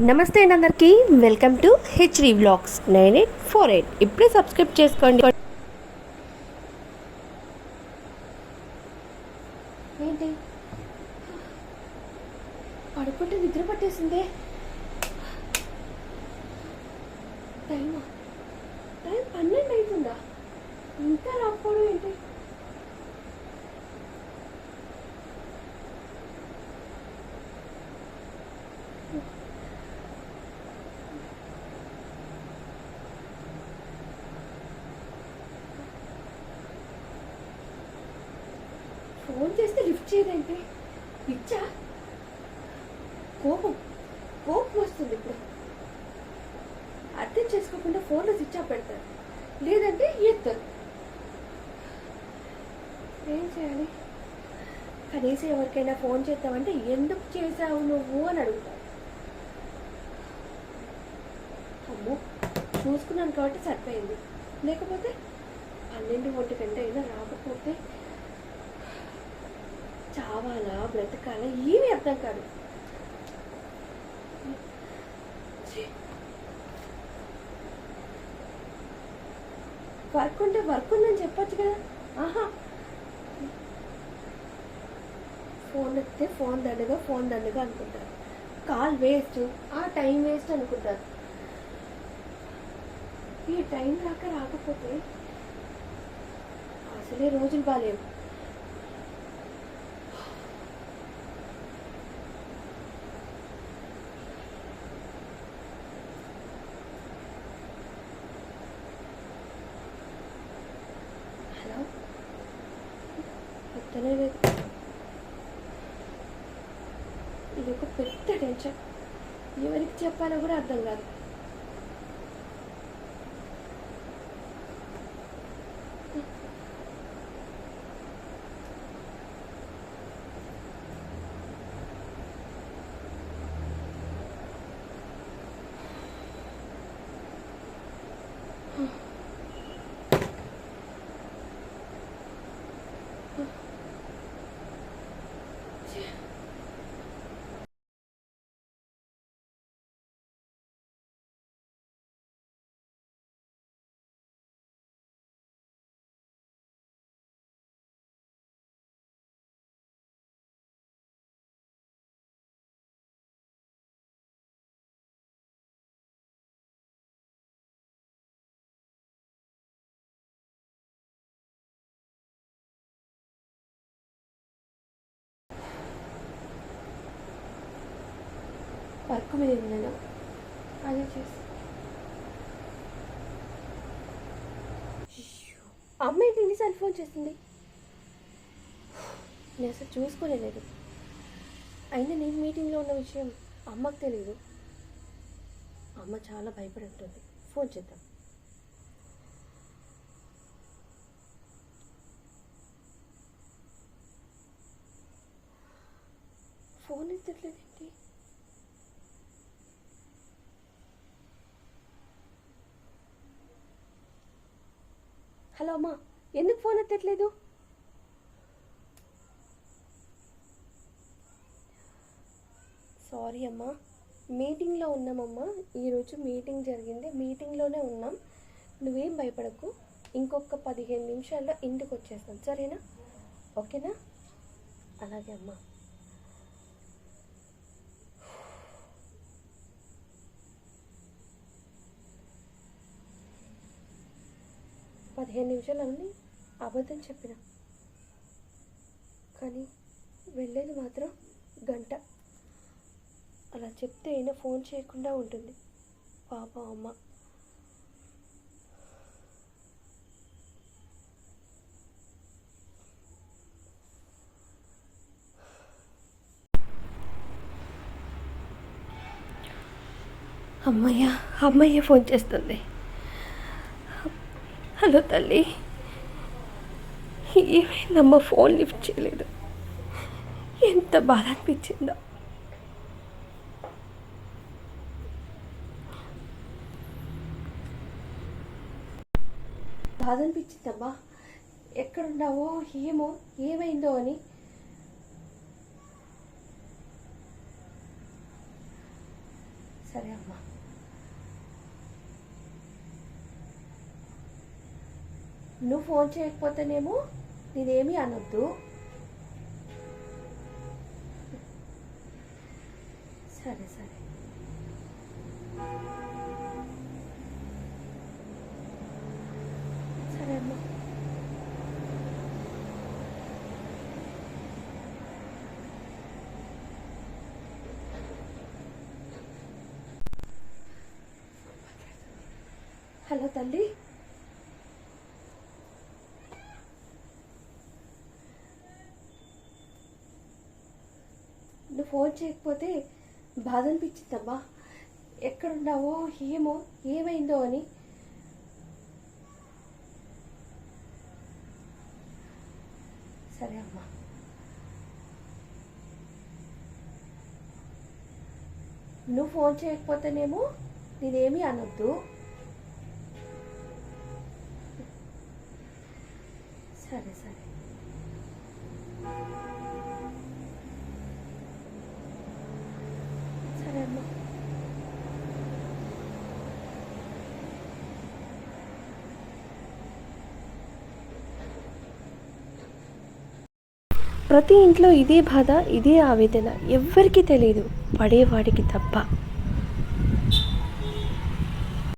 నమస్తే అండి అందరికీ. Welcome to HD vlogs. Nine eight four eight. ఇప్పుడే సబ్స్క్రైబ్ చేసుకోండి. ఏంటి? పడుకుంటే నిద్ర పట్టేసిందే టైమా టైం పన్నెండు అవుతుందా ఇంకా రాకపోవడం ఏంటి ఫోన్ చేస్తే లిఫ్ట్ చేయదంటే? పిచ్చా కోపం. కోపం వస్తుంది ఇప్పుడు. అర్థం చేసుకోకుండా ఫోన్లో స్విచ్ ఆఫ్ పెడతారు. లేదంటే ఎత్తారు. ఏం చేయాలి? కనీసం ఎవరికైనా ఫోన్ చేస్తామంటే ఎందుకు చేసావు నువ్వు అని అడుగుతావు అమ్మో చూసుకున్నాను కాబట్టి సరిపోయింది. లేకపోతే పన్నెండు ఒంటి గంట అయినా రాకపోతే చావాలా? బ్రతకాలా? ఏమీ అర్థం కాదు. వర్క్ ఉంటే వర్క్ ఉందని చెప్పచ్చు కదా. ఆహా. ఫోన్ వస్తే ఫోన్ దండగా ఫోన్ దండగా అనుకుంటారు. కాల్ వేస్ట్ ఆ టైం వేస్ట్ అనుకుంటారు. ఈ టైం రాక రాకపోతే అసలే రోజులు బాగాలేవు హలో? లేదు ఇది ఒక పెద్ద టెన్షన్. ఎవరికి చెప్పాలో కూడా అర్థం కాదు. వర్క్ మీద నేను అదే చేసి అమ్మ ఏంటి సెల్ ఫోన్ చేసింది నేను అసలు చూసుకోలేదు అయినా నేను మీటింగ్లో ఉన్న విషయం అమ్మకు తెలియదు అమ్మ చాలా భయపడి ఉంటుంది. ఫోన్ చేద్దాం ఫోన్ ఎత్తట్లేదేంటి హలో అమ్మా ఎందుకు ఫోన్ ఎత్తట్లేదు? సారీ అమ్మా మీటింగ్లో ఉన్నామమ్మా ఈరోజు మీటింగ్ జరిగింది మీటింగ్లోనే ఉన్నాం. నువ్వేం భయపడకు ఇంకొక పదిహేను నిమిషాల్లో ఇంటికి వచ్చేస్తాం సరేనా? ఓకేనా? అలాగే అమ్మా. పదిహేను నిమిషాలన్నీ అబద్ధం చెప్పిన. కానీ వెళ్ళేది మాత్రం గంట. అలా చెప్తే అయినా ఫోన్ చేయకుండా ఉంటుంది. పాప అమ్మ. అమ్మయ్య అమ్మయ్య ఫోన్ చేస్తుంది. హలో తల్లి. ఏమైందమ్మా ఫోన్ లిఫ్ట్ చేయలేదు. ఎంత బాధ అనిపించిందో. బాధ అనిపించిందమ్మా. ఎక్కడున్నావో ఏమో ఏమైందో అని. సరే అమ్మా. నువ్వు ఫోన్ చేయకపోతేనేమో నేనేమీ అనొద్దు. సరే సరే. సరే అమ్మా. హలో తల్లి. ఫోన్ చేయకపోతే బాధ అనిపించిందమ్మా ఎక్కడున్నావో ఏమో ఏమైందో అని. సరే అమ్మా. నువ్వు ఫోన్ చేయకపోతేనేమో నేనేమీ అనొద్దు సరే సరే సరే అమ్మా ప్రతి ఇంట్లో ఇదే బాధ ఇదే ఆవేదన. ఎవ్వరికీ తెలియదు పడేవాడికి తప్ప